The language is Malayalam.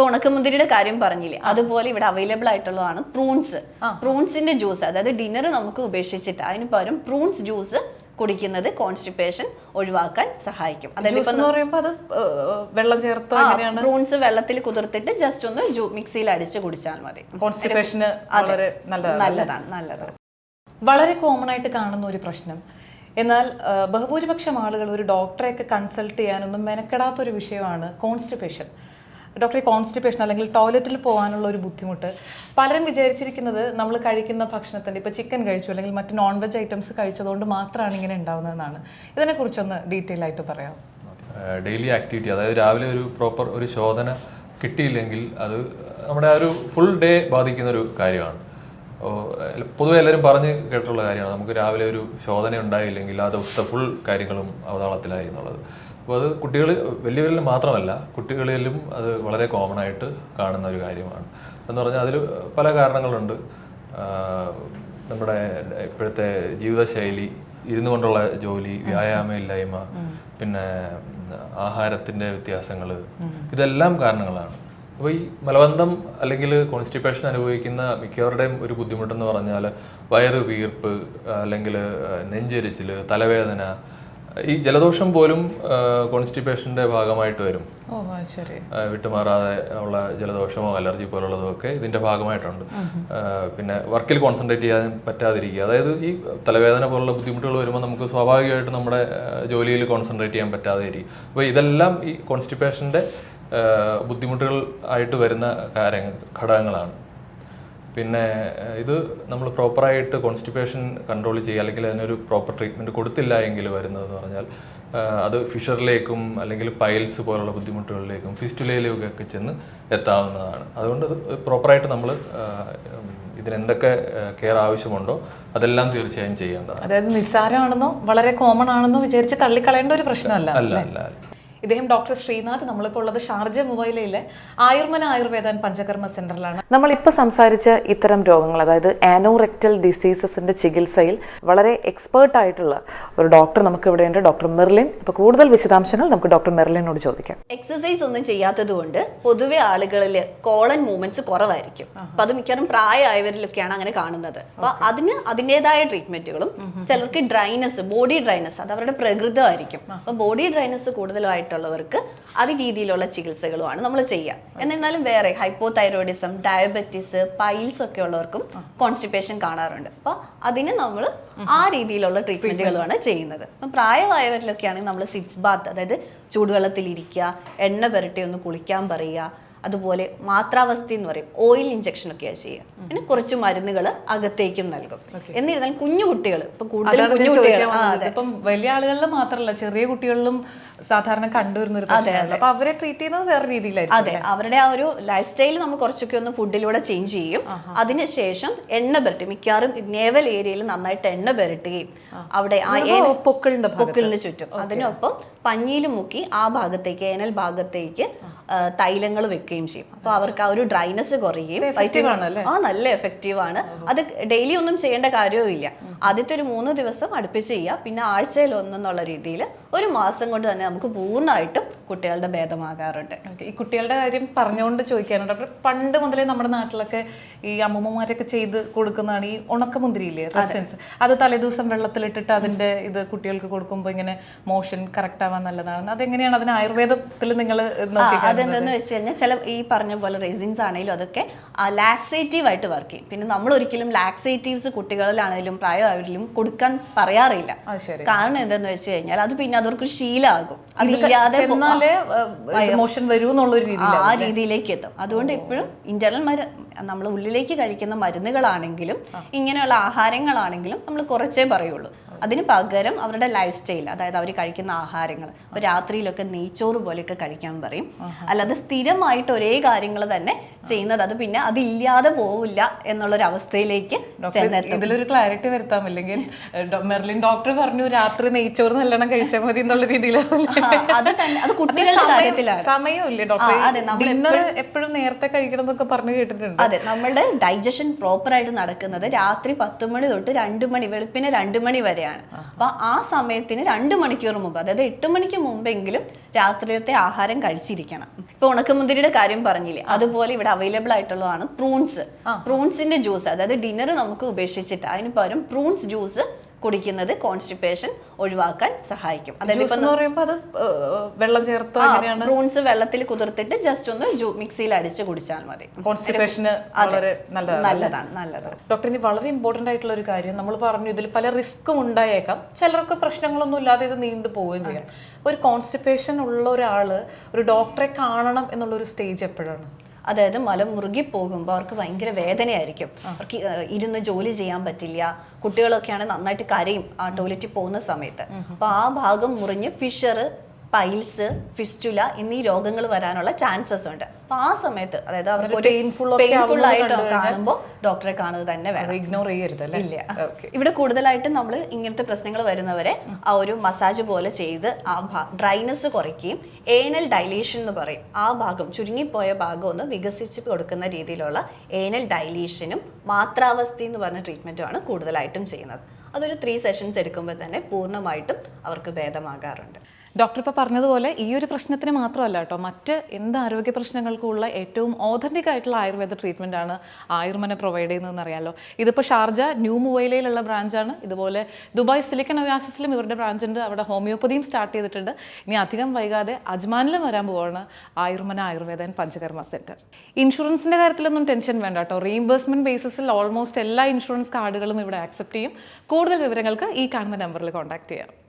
ഇപ്പൊ ഉണക്കമുന്തിരിയുടെ കാര്യം പറഞ്ഞില്ലേ? അതുപോലെ ഇവിടെ അവൈലബിൾ ആയിട്ടുള്ളതാണ് പ്രൂൺസ് പ്രൂൺസിന്റെ ജ്യൂസ് അതായത് ഡിന്നർ നമുക്ക് ഉപേക്ഷിച്ചിട്ട് അതിന് പകരം പ്രൂൺസ് ജ്യൂസ് കുടിക്കുന്നത് കോൺസ്റ്റിപ്പേഷൻ ഒഴിവാക്കാൻ സഹായിക്കും. അതായത് വെള്ളം ചേർത്തോ പ്രൂൺസ് വെള്ളത്തിൽ കുതിർത്തിട്ട് ജസ്റ്റ് ഒന്ന് മിക്സിയിൽ അടിച്ച് കുടിച്ചാൽ മതി. കോൺസ്റ്റിപ്പേഷന് നല്ലതാണ്. നല്ലതാണ് വളരെ കോമൺ ആയിട്ട് കാണുന്ന ഒരു പ്രശ്നം. എന്നാൽ ബഹുഭൂരിപക്ഷം ആളുകൾ ഒരു ഡോക്ടറെയൊക്കെ കൺസൾട്ട് ചെയ്യാനൊന്നും മെനക്കെടാത്തൊരു വിഷയമാണ് കോൺസ്റ്റിപ്പേഷൻ ഡോക്ടറെ കോൺസ്റ്റിപ്പേഷൻ അല്ലെങ്കിൽ ടോയ്ലറ്റിൽ പോകാനുള്ള ഒരു ബുദ്ധിമുട്ട്. പലരും വിചാരിച്ചിരിക്കുന്നത് നമ്മൾ കഴിക്കുന്ന ഭക്ഷണത്തിന്റെ ഇപ്പോൾ ചിക്കൻ കഴിച്ചു അല്ലെങ്കിൽ മറ്റ് നോൺ വെജ് ഐറ്റംസ് കഴിച്ചതുകൊണ്ട് മാത്രമാണ് ഇങ്ങനെ ഉണ്ടാവുന്നതെന്നാണ്. ഇതിനെക്കുറിച്ചൊന്ന് ഡീറ്റെയിൽ ആയിട്ട് പറയാം ഡെയിലി ആക്ടിവിറ്റി അതായത് രാവിലെ ഒരു പ്രോപ്പർ ഒരു ശോധന കിട്ടിയില്ലെങ്കിൽ അത് നമ്മുടെ ആ ഒരു ഫുൾ ഡേ ബാധിക്കുന്ന ഒരു കാര്യമാണ്. പൊതുവെ എല്ലാവരും പറഞ്ഞ് കേട്ടിട്ടുള്ള കാര്യമാണ്. നമുക്ക് രാവിലെ ഒരു ശോധന ഉണ്ടായില്ലെങ്കിൽ ആ ദിവസത്തെ ഫുൾ കാര്യങ്ങളും അവതാളത്തിലായി എന്നുള്ളത്. അപ്പോൾ അത് കുട്ടികൾ വലിയവരിൽ മാത്രമല്ല കുട്ടികളിലും അത് വളരെ കോമൺ ആയിട്ട് കാണുന്ന ഒരു കാര്യമാണ്. എന്ന് പറഞ്ഞാൽ അതിൽ പല കാരണങ്ങളുണ്ട്. നമ്മുടെ ഇപ്പോഴത്തെ ജീവിതശൈലി ഇരുന്നു കൊണ്ടുള്ള ജോലി വ്യായാമമില്ലായ്മ പിന്നെ ആഹാരത്തിന്റെ വ്യത്യാസങ്ങൾ ഇതെല്ലാം കാരണങ്ങളാണ്. അപ്പോൾ ഈ മലബന്ധം അല്ലെങ്കിൽ കോൺസ്റ്റിപ്പേഷൻ അനുഭവിക്കുന്ന മിക്കവരുടെയും ഒരു ബുദ്ധിമുട്ടെന്ന് പറഞ്ഞാൽ വയറ് വീർപ്പ് അല്ലെങ്കിൽ നെഞ്ചെരിച്ചിൽ തലവേദന ഈ ജലദോഷം പോലും കോൺസ്റ്റിപ്പേഷന്റെ ഭാഗമായിട്ട് വരും. വിട്ടുമാറാതെ ഉള്ള ജലദോഷമോ അലർജി പോലുള്ളതോ ഒക്കെ ഇതിന്റെ ഭാഗമായിട്ടുണ്ട്. പിന്നെ വർക്കിൽ കോൺസെൻട്രേറ്റ് ചെയ്യാൻ പറ്റാതിരിക്കുക. അതായത് ഈ തലവേദന പോലുള്ള ബുദ്ധിമുട്ടുകൾ വരുമ്പോൾ നമുക്ക് സ്വാഭാവികമായിട്ട് നമ്മുടെ ജോലിയിൽ കോൺസെൻട്രേറ്റ് ചെയ്യാൻ പറ്റാതെ ഇരിക്കും അപ്പോൾ ഇതെല്ലാം ഈ കോൺസ്റ്റിപ്പേഷന്റെ ബുദ്ധിമുട്ടുകൾ ആയിട്ട് വരുന്ന കാര്യങ്ങൾ ഘടകങ്ങളാണ്. പിന്നെ ഇത് നമ്മൾ പ്രോപ്പറായിട്ട് കോൺസ്റ്റിപ്പേഷൻ കൺട്രോൾ ചെയ്യുക അല്ലെങ്കിൽ അതിനൊരു പ്രോപ്പർ ട്രീറ്റ്മെന്റ് കൊടുത്തില്ല എങ്കിൽ വരുന്നതെന്ന് പറഞ്ഞാൽ അത് ഫിഷറിലേക്കും അല്ലെങ്കിൽ പൈൽസ് പോലുള്ള ബുദ്ധിമുട്ടുകളിലേക്കും ഫിസ്റ്റുലയിലേക്കും ഒക്കെ ചെന്ന് എത്താവുന്നതാണ്. അതുകൊണ്ട് അത് പ്രോപ്പറായിട്ട് നമ്മൾ ഇതിനെന്തൊക്കെ കെയർ ആവശ്യമുണ്ടോ അതെല്ലാം തീർച്ചയായും ചെയ്യേണ്ടതാണ്. അതായത് നിസ്സാരമാണെന്നോ വളരെ കോമൺ ആണെന്നോ വിചാരിച്ച് തള്ളിക്കളയേണ്ട ഒരു പ്രശ്നമല്ല അല്ല? അല്ല അല്ല. ഇദ്ദേഹം ഡോക്ടർ ശ്രീനാഥ് നമ്മളിപ്പോൾ ഉള്ളത് ഷാർജ മുബൈലയിലെ ആയുർമന ആയുർവേദ ആൻഡ് പഞ്ചകർമ്മ സെന്ററിലാണ്. നമ്മളിപ്പോൾ സംസാരിച്ച ഇത്തരം രോഗങ്ങൾ അതായത് ആനോറെക്ടൽ ഡിസീസസിന്റെ ചികിത്സയിൽ വളരെ എക്സ്പേർട്ട് ആയിട്ടുള്ള ഒരു ഡോക്ടർ നമുക്ക് ഇവിടെയുണ്ട് ഡോക്ടർ മെർലിൻ. ഇപ്പൊ കൂടുതൽ വിശദാംശങ്ങൾ നമുക്ക് ഡോക്ടർ മെർലിനോട് ചോദിക്കാം. എക്സസൈസ് ഒന്നും ചെയ്യാത്തത് കൊണ്ട് പൊതുവെ ആളുകളിൽ കോളൻ മൂവ്മെന്റ്സ് കുറവായിരിക്കും. അപ്പൊ അത് മിക്കവാറും പ്രായമായവരിലൊക്കെയാണ് അങ്ങനെ കാണുന്നത്. അപ്പൊ അതിന് അതിന്റെതായ ട്രീറ്റ്മെന്റുകളും ചിലർക്ക് ഡ്രൈനസ് ബോഡി ഡ്രൈനസ് അത് അവരുടെ പ്രകൃതമായിരിക്കും. അപ്പൊ ബോഡി ഡ്രൈനസ് കൂടുതലായിട്ടുള്ളവർക്ക് അത് രീതിയിലുള്ള ചികിത്സകളുമാണ് നമ്മൾ ചെയ്യുക എന്നിരുന്നാലും വേറെ ഹൈപ്പോ തൈറോയിഡിസം ഡയബറ്റീസ് പൈൽസ് ഒക്കെ ഉള്ളവർക്കും കോൺസ്റ്റിപ്പേഷൻ കാണാറുണ്ട്. അപ്പൊ അതിന് നമ്മൾ ആ രീതിയിലുള്ള ട്രീറ്റ്മെന്റുകളുമാണ് ചെയ്യുന്നത്. അപ്പം പ്രായമായവരിലൊക്കെയാണെങ്കിൽ നമ്മൾ സിറ്റ്സ് ബാത്ത് അതായത് ചൂടുവെള്ളത്തിൽ ഇരിക്കുക എണ്ണ പുരട്ടി ഒന്ന് കുളിക്കാൻ പറയുക അതുപോലെ മാത്രാവസ്ഥ എന്ന് പറയും. ഓയിൽ ഇഞ്ചക്ഷൻ ഒക്കെയാണ് ചെയ്യുക. പിന്നെ കുറച്ച് മരുന്നുകൾ അകത്തേക്കും നൽകും. എന്നിരുന്നാലും കുഞ്ഞു കുട്ടികൾ ഇപ്പൊ കൂടുതൽ കുഞ്ഞു കുട്ടികൾ. ഇപ്പം വലിയ ആളുകളിൽ മാത്രമല്ല ചെറിയ കുട്ടികളിലും സാധാരണ കണ്ടുവരുന്ന ഒരു അപ്പൊ അവരെ ട്രീറ്റ് ചെയ്യുന്നത് വേറെ രീതിയിലായിരിക്കും അതെ അവരുടെ ആ ഒരു ലൈഫ് സ്റ്റൈൽ നമ്മൾ കുറച്ചൊക്കെ ഒന്ന് ഫുഡിലൂടെ ചേഞ്ച് ചെയ്യും. അതിനുശേഷം എണ്ണ പുരട്ടി മിക്കവാറും നേവൽ ഏരിയയിൽ നന്നായിട്ട് എണ്ണ പുരട്ടുകയും അവിടെ ആ പൊക്കിളിന്റെ. പൊക്കിളിന് ചുറ്റും. അതിനൊപ്പം പഞ്ഞിയിൽ മുക്കി ആ ഭാഗത്തേക്ക് ഏനൽ ഭാഗത്തേക്ക് തൈലങ്ങൾ വെക്കുകയും ചെയ്യും. അപ്പൊ അവർക്ക് ആ ഒരു ഡ്രൈനസ് കുറയുകയും ആ നല്ല എഫക്റ്റീവ് ആണ്. അത് ഡെയിലി ഒന്നും ചെയ്യേണ്ട കാര്യവും ഇല്ല. ആദ്യത്തെ ഒരു മൂന്ന് ദിവസം അടുപ്പിച്ച് ചെയ്യുക. പിന്നെ ആഴ്ചയിൽ ഒന്നെന്നുള്ള രീതിയിൽ ഒരു മാസം കൊണ്ട് തന്നെ നമുക്ക് പൂർണമായിട്ടും കുട്ടികളുടെ ഭേദമാകാറുണ്ട്. ഓക്കേ. ഈ കുട്ടികളുടെ കാര്യം പറഞ്ഞുകൊണ്ട് ചോദിക്കാനുണ്ട് ഡോക്ടർ പണ്ട് മുതലേ നമ്മുടെ നാട്ടിലൊക്കെ ഈ അമ്മൂമ്മമാരൊക്കെ ചെയ്ത് കൊടുക്കുന്നതാണ് ഈ ഉണക്കമുന്തിരിയില്ലേ റെസിൻസ്. അത് തലേദിവസം വെള്ളത്തിലിട്ടിട്ട് അതിന്റെ ഇത് കുട്ടികൾക്ക് കൊടുക്കുമ്പോൾ ഇങ്ങനെ മോഷൻ കറക്റ്റ് ആവാൻ നല്ലതാണ്. അതെങ്ങനെയാണ് അതിന് ആയുർവേദത്തിൽ നിങ്ങൾ അതെന്താന്ന് വെച്ച് കഴിഞ്ഞാൽ ചില ഈ പറഞ്ഞ പോലെ റെസിൻസ് ആണെങ്കിലും അതൊക്കെ ലാക്സേറ്റീവ് ആയിട്ട് വർക്ക് ചെയ്യും. പിന്നെ നമ്മൾ ഒരിക്കലും ലാക്സേറ്റീവ്സ് കുട്ടികളിലാണെങ്കിലും പ്രായമായവരിലും കൊടുക്കാൻ പറയാറില്ല. കാരണം എന്താന്ന് വെച്ച് കഴിഞ്ഞാൽ അത് പിന്നെ അതവർക്ക് ശീലമാകും അതില്ലാതെ ചെന്നാലേ മോഷൻ വരൂ ആ രീതിയിലേക്ക് എത്തും അതുകൊണ്ട് എപ്പോഴും ഇന്റർണൽ മരു നമ്മൾ ഉള്ളിലേക്ക് കഴിക്കുന്ന മരുന്നുകളാണെങ്കിലും ഇങ്ങനെയുള്ള ആഹാരങ്ങളാണെങ്കിലും നമ്മൾ കുറച്ചേ പറയുള്ളൂ. അതിന് പകരം അവരുടെ ലൈഫ് സ്റ്റൈൽ അതായത് അവർ കഴിക്കുന്ന ആഹാരങ്ങൾ. അപ്പോൾ രാത്രിയിലൊക്കെ നെയ്ച്ചോറ് പോലെയൊക്കെ കഴിക്കാൻ പറയും. അല്ലാതെ സ്ഥിരമായിട്ട് ഒരേ കാര്യങ്ങൾ തന്നെ ചെയ്യുന്നത് അത് പിന്നെ അതില്ലാതെ പോവില്ല എന്നുള്ളൊരു അവസ്ഥയിലേക്ക് ചെന്നെത്തും. ഇതിലൊരു ക്ലാരിറ്റി വരുത്താം. അല്ലെങ്കിൽ മെർലിൻ ഡോക്ടർ പറഞ്ഞു രാത്രി നെയ്ച്ചോറ് നല്ലോണം കഴിച്ചാൽ മതി എന്നുള്ള രീതിയിലാണ് അത് തന്നെ. അത് കുട്ടികളുടെ കാര്യത്തിലാണ്. സമയമില്ലേ ഡോക്ടർ എപ്പോഴും നേരത്തെ കഴിക്കണം എന്നൊക്കെ പറഞ്ഞു കേട്ടിട്ടുണ്ട്. അതെ. നമ്മളുടെ ഡൈജഷൻ പ്രോപ്പർ ആയിട്ട് നടക്കുന്നത് രാത്രി പത്ത് മണി തൊട്ട് രണ്ട് മണി വെളുപ്പിന് രണ്ട് മണി വരെയാണ്. വരെയാണ് അപ്പൊ ആ സമയത്തിന് രണ്ട് മണിക്കൂർ മുമ്പ് അതായത് എട്ട് മണിക്ക് മുമ്പെങ്കിലും രാത്രിയിലത്തെ ആഹാരം കഴിച്ചിരിക്കണം. ഇപ്പൊ ഉണക്കമുന്തിരിയുടെ കാര്യം പറഞ്ഞില്ലേ? അതുപോലെ ഇവിടെ അവൈലബിൾ ആയിട്ടുള്ളതാണ് പ്രൂൺസ് പ്രൂൺസിന്റെ ജ്യൂസ് അതായത് ഡിന്നർ നമുക്ക് ഉപേക്ഷിച്ചിട്ട് അതിന് പകരം പ്രൂൺസ് ജ്യൂസ് കുടിക്കുന്നത് കോൺസ്റ്റിപ്പേഷൻ ഒഴിവാക്കാൻ സഹായിക്കും. അതായത് എന്ന് പറയുമ്പോൾ അത് വെള്ളം ചേർത്ത് പ്രൂൺസ് വെള്ളത്തിൽ കുതിർത്തിട്ട് ജസ്റ്റ് ഒന്ന് മിക്സിയിൽ അടിച്ച് കുടിച്ചാൽ മതി. കോൺസ്റ്റിപ്പേഷന് വളരെ നല്ലതാണ് നല്ലതാണ് ഇനി വളരെ ഇമ്പോർട്ടന്റ് ആയിട്ടുള്ള ഒരു കാര്യം നമ്മൾ പറഞ്ഞു ഇതിൽ പല റിസ്ക്കും ഉണ്ടായേക്കാം. ചിലർക്ക് പ്രശ്നങ്ങളൊന്നും ഇല്ലാതെ ഇത് നീണ്ടു പോവുകയും ചെയ്യാം. ഒരു കോൺസ്റ്റിപ്പേഷൻ ഉള്ള ഒരാൾ ഒരു ഡോക്ടറെ കാണണം എന്നുള്ള ഒരു സ്റ്റേജ് എപ്പോഴാണ്? അതായത് മലം മുറുകി പോകുമ്പോൾ അവർക്ക് ഭയങ്കര വേദനയായിരിക്കും. അവർക്ക് ഇരുന്ന് ജോലി ചെയ്യാൻ പറ്റില്ല. കുട്ടികളൊക്കെയാണ് നന്നായിട്ട് കരയും ആ ടോയ്ലറ്റിൽ പോകുന്ന സമയത്ത്. അപ്പൊ ആ ഭാഗം മുറിഞ്ഞ് ഫിഷർ പൈൽസ് ഫിസ്റ്റുല എന്നീ രോഗങ്ങൾ വരാനുള്ള ചാൻസസ് ഉണ്ട്. അപ്പൊ ആ സമയത്ത് അതായത് അവർക്ക് പെയിൻഫുൾ പെയിൻഫുൾ ആയിട്ട് കാണുമ്പോൾ ഡോക്ടറെ കാണുന്നത് തന്നെ വേണം. ഇഗ്നോർ ചെയ്യരുത് ഇല്ല. ഇവിടെ കൂടുതലായിട്ടും നമ്മൾ ഇങ്ങനത്തെ പ്രശ്നങ്ങൾ വരുന്നവരെ ആ ഒരു മസാജ് പോലെ ചെയ്ത് ആ ഡ്രൈനസ് കുറയ്ക്കുകയും ഏനൽ ഡൈലേഷൻ എന്ന് പറയും. ആ ഭാഗം ചുരുങ്ങിപ്പോയ ഭാഗം ഒന്ന് വികസിച്ച് കൊടുക്കുന്ന രീതിയിലുള്ള ഏനൽ ഡൈലേഷനും മാത്രാവസ്ഥ എന്ന് പറഞ്ഞ ട്രീറ്റ്മെന്റുമാണ് കൂടുതലായിട്ടും ചെയ്യുന്നത്. അതൊരു ത്രീ സെഷൻസ് എടുക്കുമ്പോൾ തന്നെ പൂർണമായിട്ടും അവർക്ക് ഭേദമാകാറുണ്ട്. ഡോക്ടർ ഇപ്പോൾ പറഞ്ഞതുപോലെ ഈ ഒരു പ്രശ്നത്തിന് മാത്രമല്ല കേട്ടോ മറ്റ് എന്ത് ആരോഗ്യ പ്രശ്നങ്ങൾക്കുള്ള ഏറ്റവും ഓതന്റിക് ആയിട്ടുള്ള ആയുർവേദ ട്രീറ്റ്മെന്റ് ആണ് ആയുർമന പ്രൊവൈഡ് ചെയ്യുന്നതെന്ന് അറിയാലോ. ഇതിപ്പോൾ ഷാർജ ന്യൂ മുവൈലയിലുള്ള ബ്രാഞ്ചാണ് ഇതുപോലെ ദുബായ് സിലിക്കൺ ഒയാസിസിലും ഇവരുടെ ബ്രാഞ്ച് ഉണ്ട്. അവിടെ ഹോമിയോപ്പതിയും സ്റ്റാർട്ട് ചെയ്തിട്ടുണ്ട്. ഇനി അധികം വൈകാതെ അജ്മാനിലും വരാൻ പോവാണ് ആയുർമന ആയുർവേദൻ പഞ്ചകർമ്മ സെന്റർ ഇൻഷുറൻസിന്റെ കാര്യത്തിലൊന്നും ടെൻഷൻ വേണ്ട കേട്ടോ. റീഇംബേഴ്സ്മെന്റ് ബേസിസിൽ ഓൾമോസ്റ്റ് എല്ലാ ഇൻഷുറൻസ് കാർഡുകളും ഇവിടെ ആക്സെപ്റ്റ് ചെയ്യും. കൂടുതൽ വിവരങ്ങൾക്ക് ഈ കാണുന്ന നമ്പറിൽ കോൺടാക്ട് ചെയ്യാം.